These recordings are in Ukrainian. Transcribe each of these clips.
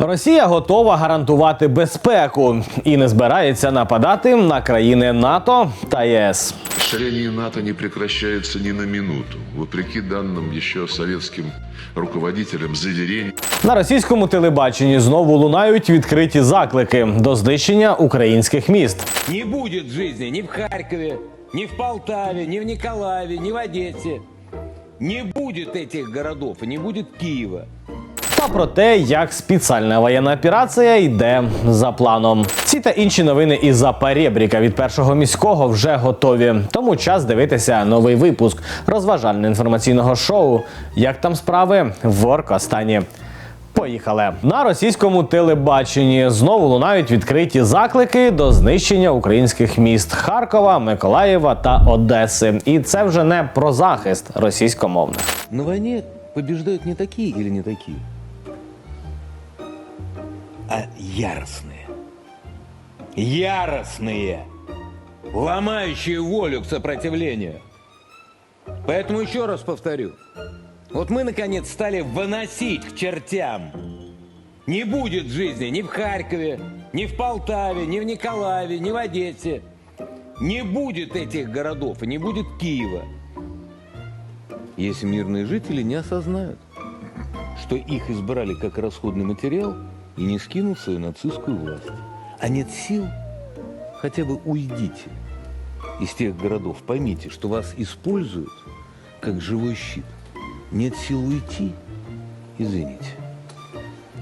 Росія готова гарантувати безпеку і не збирається нападати на країни НАТО та ЄС. Расширение НАТО не прекращается ни на минуту, вопреки данным еще советским руководителям заверений. На російському телебаченні знову лунають відкриті заклики до знищення українських міст. Не будет жизни ни в Харькове, ни в Полтаве, ни в Николаеве, ни в Одессе. Не будет этих городов и не будет Киева. Та про те, як спеціальна воєнна операція йде за планом. Ці та інші новини із за перебріка від першого міського вже готові. Тому час дивитися новий випуск розважально-інформаційного шоу. Як там справи в Оркостані. Поїхали на російському телебаченні. Знову лунають відкриті заклики до знищення українських міст Харкова, Миколаєва та Одеси. І це вже не про захист російськомовних. На войне побеждают не такие или не такие, а яростные. Яростные, ломающие волю к сопротивлению. Поэтому еще раз повторю. Вот мы, наконец, стали выносить к чертям. Не будет жизни ни в Харькове, ни в Полтаве, ни в Николаеве, ни в Одессе. Не будет этих городов и не будет Киева если мирные жители не осознают, что их избрали как расходный материал и не скинут свою нацистскую власть. А нет сил, хотя бы уйдите из тех городов. Поймите, что вас используют как живой щит. Нет сил уйти, извините.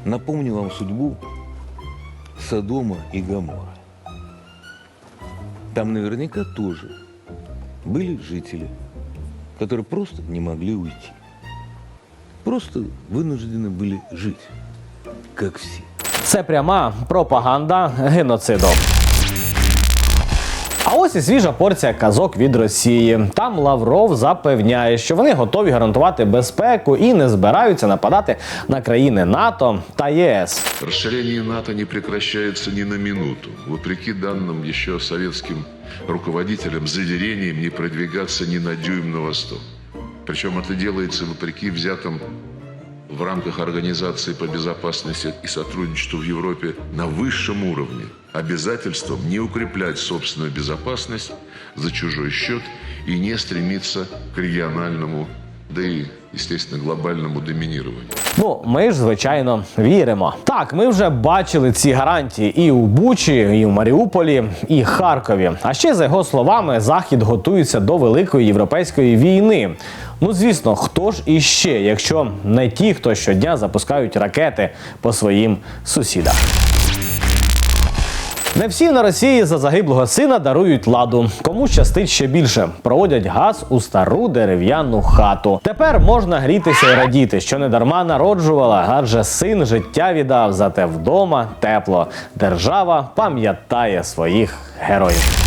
Напомню вам судьбу Содома и Гамора. Там наверняка тоже были жители – которые просто не могли уйти. Просто вынуждены были жить, как все. Це пряма пропаганда геноциду. А ось і свіжа порція казок від Росії. Там Лавров запевняє, що вони готові гарантувати безпеку і не збираються нападати на країни НАТО та ЄС. Расширение НАТО не прекращается ни на минуту, вопреки данным еще советским руководителям заверениям не продвигаться ни на дюйм на восток. Причем это делается вопреки взятым в рамках Организации по безопасности и сотрудничеству в Европе на высшем уровне обязательством не укреплять собственную безопасность за чужой счет и не стремиться к региональному, да и, естественно, глобальному доминированию. Ну, ми ж звичайно віримо. Так, ми вже бачили ці гарантії і у Бучі, і в Маріуполі, і Харкові. А ще за його словами, захід готується до великої європейської війни. Ну звісно, хто ж іще, якщо не ті, хто щодня запускають ракети по своїм сусідам. Не всі на Росії за загиблого сина дарують ладу. Кому щастить ще більше. Проводять газ у стару дерев'яну хату. Тепер можна грітися і радіти, що не дарма народжувала, адже син життя віддав, зате вдома тепло. Держава пам'ятає своїх героїв.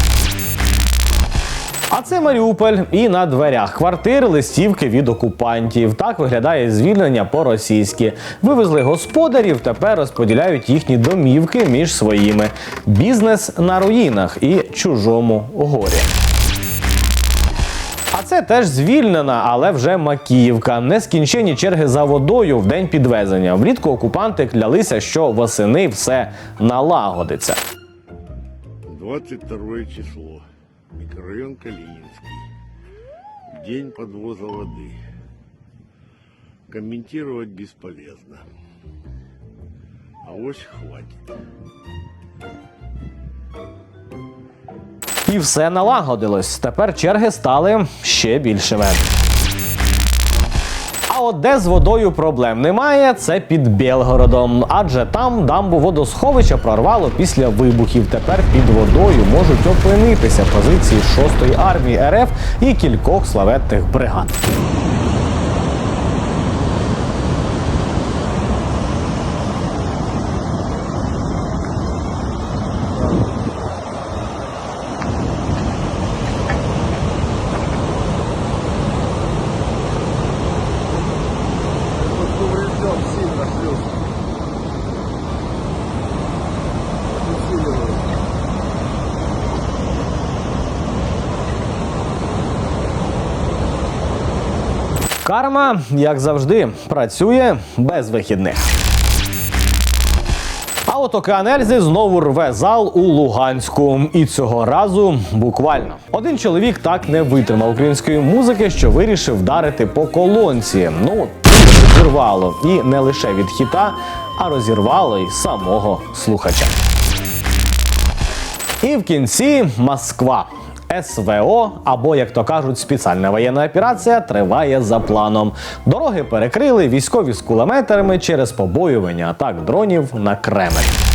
А це Маріуполь і на дверях квартир листівки від окупантів. Так виглядає звільнення по-російськи. Вивезли господарів, тепер розподіляють їхні домівки між своїми. Бізнес на руїнах і чужому горі. А це теж звільнена, але вже Макіївка. Нескінчені черги за водою в день підвезення. Влітку окупанти клялися, що восени все налагодиться. 22 число. Микрорайон Калининский. День подвоза воды. Комментировать бесполезно. А ось хватит. І все налагодилось. Тепер черги стали ще більшими. От де з водою проблем немає, це під Білгородом. Адже там дамбу водосховища прорвало після вибухів. Тепер під водою можуть опинитися позиції 6-ї армії РФ і кількох славетних бригад. Карма, як завжди, працює без вихідних. А от океанельзи знову рве зал у Луганську. І цього разу буквально. Один чоловік так не витримав української музики, що вирішив вдарити по колонці. Ну, зірвало. І не лише від хіта, а розірвало й самого слухача. І в кінці Москва. СВО, або, як то кажуть, спеціальна воєнна операція триває за планом. Дороги перекрили військові з кулеметами через побоювання атак дронів на Кремль.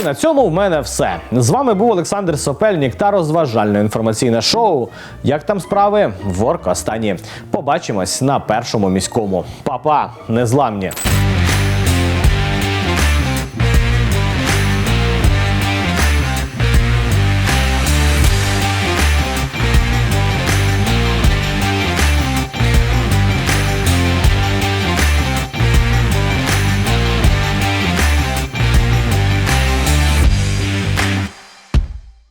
І на цьому в мене все. З вами був Олександр Сопельник та розважальне інформаційне шоу. Як там справи? В Оркостані. Побачимось на першому міському. Па-па, незламні!